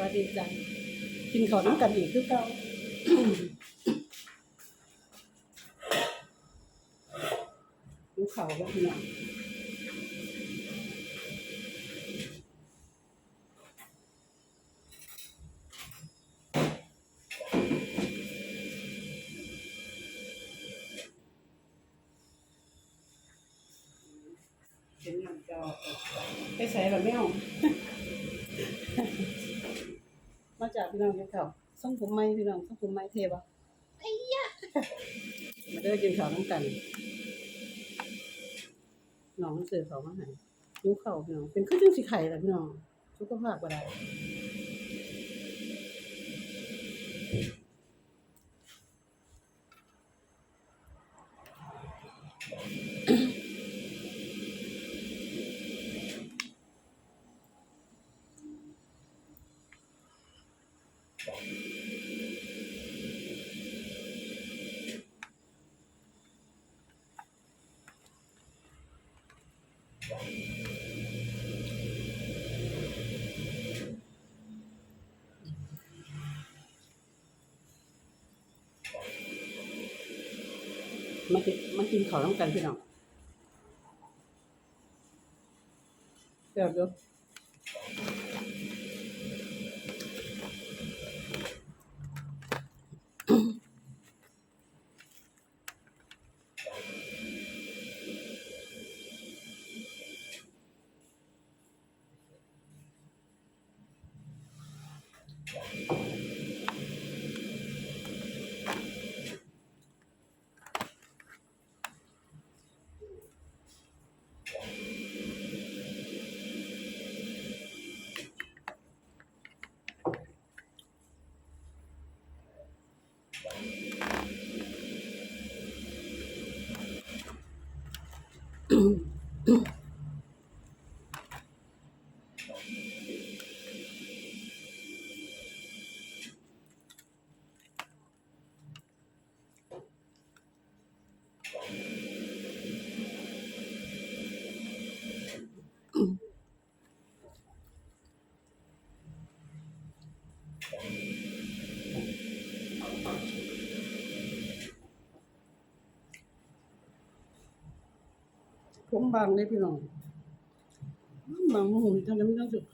วัสดีจ้ะกินข้าวน้ำกันอีกคือเก่าดูเขาก็พี่น้องเป็นยังจอไปใส่แบบไม่เอา มา จากพี่น้องกินข้าวส่งผมไม่พี่น้องส่งผมไม่เทปะไอ้ยะมาเด้อกินข้าวน้ำกันน้องเสือเขามาให้นิ้วเข่าพี่น้องเป็นขึ้นจังสีไข่แหละพี่น้องสุขภาพก็ได้ มากินมากินข้าวน้ำกันพี่น้องเดี๋ยวเดี๋ ย วผมบางเลยพี่น้องบางหูทานนั้นไม่ต้องสุด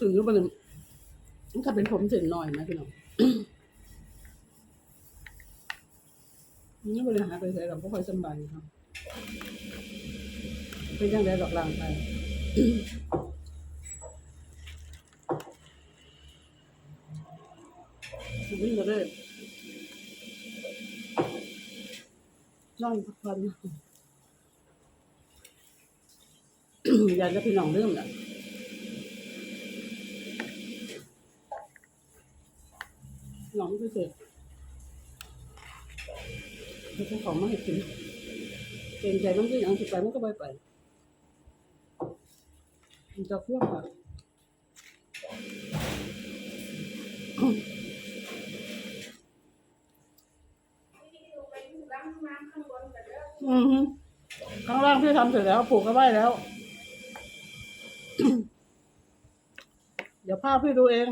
ถึงก็เป็นถ้าเป็นผมเส้นหน่อยนะพี่น้องนี่บริหารไปใส่เราก็ค่อยสบายครับเป็นยังไงดอกลางไปวิ่งก็ได้ นอนพักผ่อนอยากจะพี่น้องเริ่มละน้องก็เสร็จเขาจะของมาให้กินเกรงใจมันก็ยังติดไปมันก็ไปไปมันจะคั่วค่ะ ฮึข้างล่างพี่ทำเสร็จแล้วปลูกก็ไว้แล้ว เดี๋ยวภาพพี่ดูเอง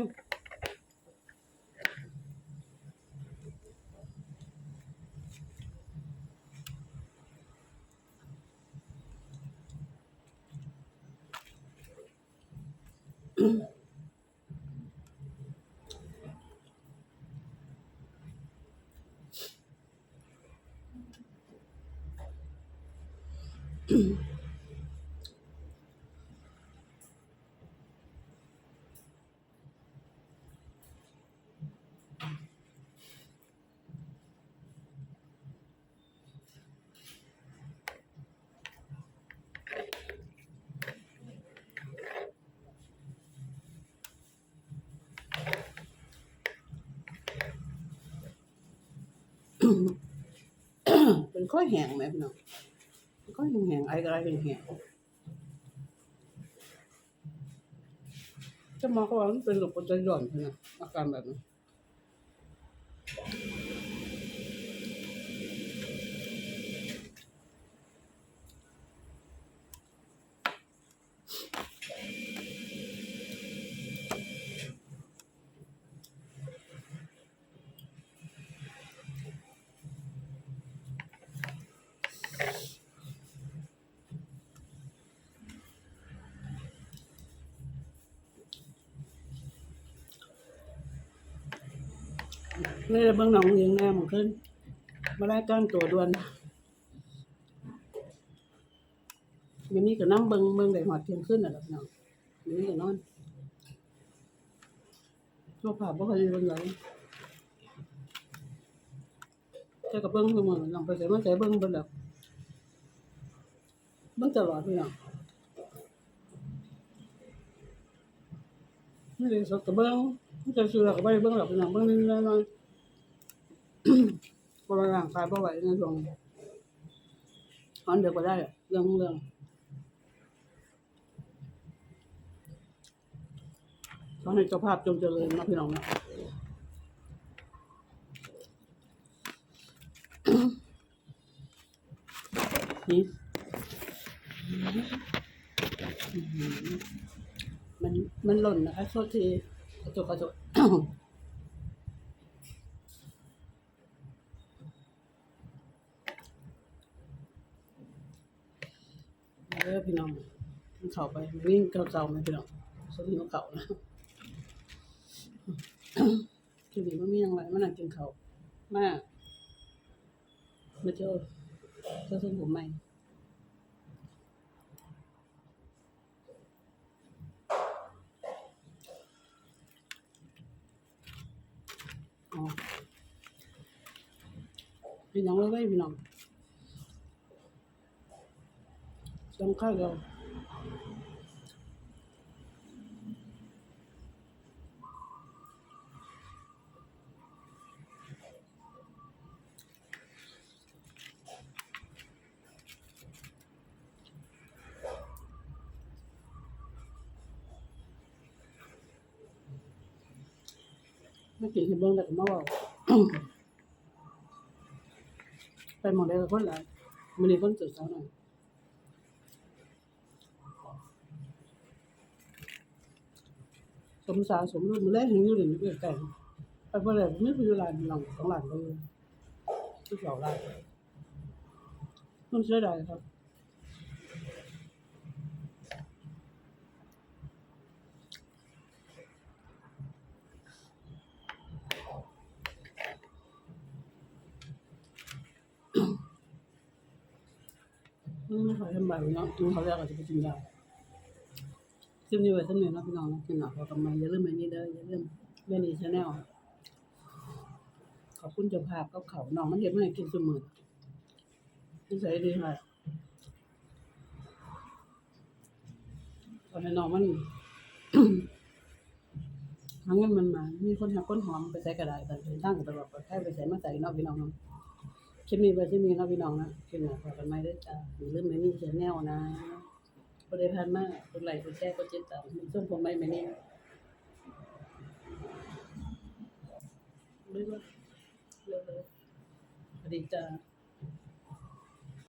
เป็นข้อยแห้งไหมพี่น้อง ก็ยังแหงไอ้ก็ไรยังแหงจะมาเขว่ามันเป็นหลบปนจะหย่อนใช่ไหมอาการแบบนี้ เลยเบิ่งหนังเลี้ยงแน่มันขึ้นมาได้ก้านตัวด่วนมินี่ก็นั่งเบิงเบิงได้หอดเทียงขึ้นน่ะล่ะพี่น้องมินี่ก็นอนโลกภาพบ่เคยเบิ่งเลยแต่ก็เบิ่งคือมื้อน้องไปใส่มาใส่เบิ่งเบิ่งแล้วเบิ่งตลอดพี่น้องนี่เลยสดก็เบิ่งไมันจะซื้อแล้วก็บ่ได้เบิ่งหรอกพี่น้องเบิ่งนิดหน่อย ๆพอร่างกายบ่ไหวในช่วงนี้ตอนเดียวก็ได้เรื่องเรื่องขอให้เจ้าภาพจงเจริญนะพี่น้องนะนี่มันมันหล่นนะคะโทษทีกระจกกระจก เออพี่น้องมันเข้าไปวิ่งเก่าๆไหมพี่น้องสมมติเก่านะทีนี้มันมีอย่างไรมันหนั่งกินเขาวมากมาเจอเจอทรงผมใหม่พี่น้องไว้ไว้พี่น้อง จำข้าวเราไม่กินที่เบิ้งแต่ก็มาเว่า ไปหมองได้กับคนหลายมันนี่คนตื่นเช้าหน่อ ยสมสารสมรุ่นมาแรกเห็นอยู่หนึ่งเอื้อแต่งไปเมื่อไรไม่ไปอยู่ร้านหลังของหลังเลยที่สองร้านต้องเสียดายครับอืมขอทำบาปเนาะกินเขาแล้วก็จะไปกินยาคลิปนี้ไว้สำเนียนะพี่น้องนะกินหนักพอกันไหมอย่าลืมอันนี้เด้ออย่าลืมเรื่องนี้ชาแนลขอบคุณเจ้าภาพกับเขาน้องมันเห็นมันให้กินเสมอนิสัยดีค่ะตอนนี้น้องมันหาเงินมันมา มีคนหักคนหอมไปใส่กระดาษกันเดินทางกันตลอดปลอดภัยไปใส่มาใส่นอกพี่น้องนะคลิปนี้ไว้ที่มีเนอกพี่น้องนะคลิปหน้าพอกันไหมเด้จ้าอย่าลืมอันนี้ชาแนลนะ บริพันธ์มากกดไลค์กดแชร์กดติดตามมันส่งผมไม่มานี่เรื่ว่าเรื่อยๆสวัสดีจ้า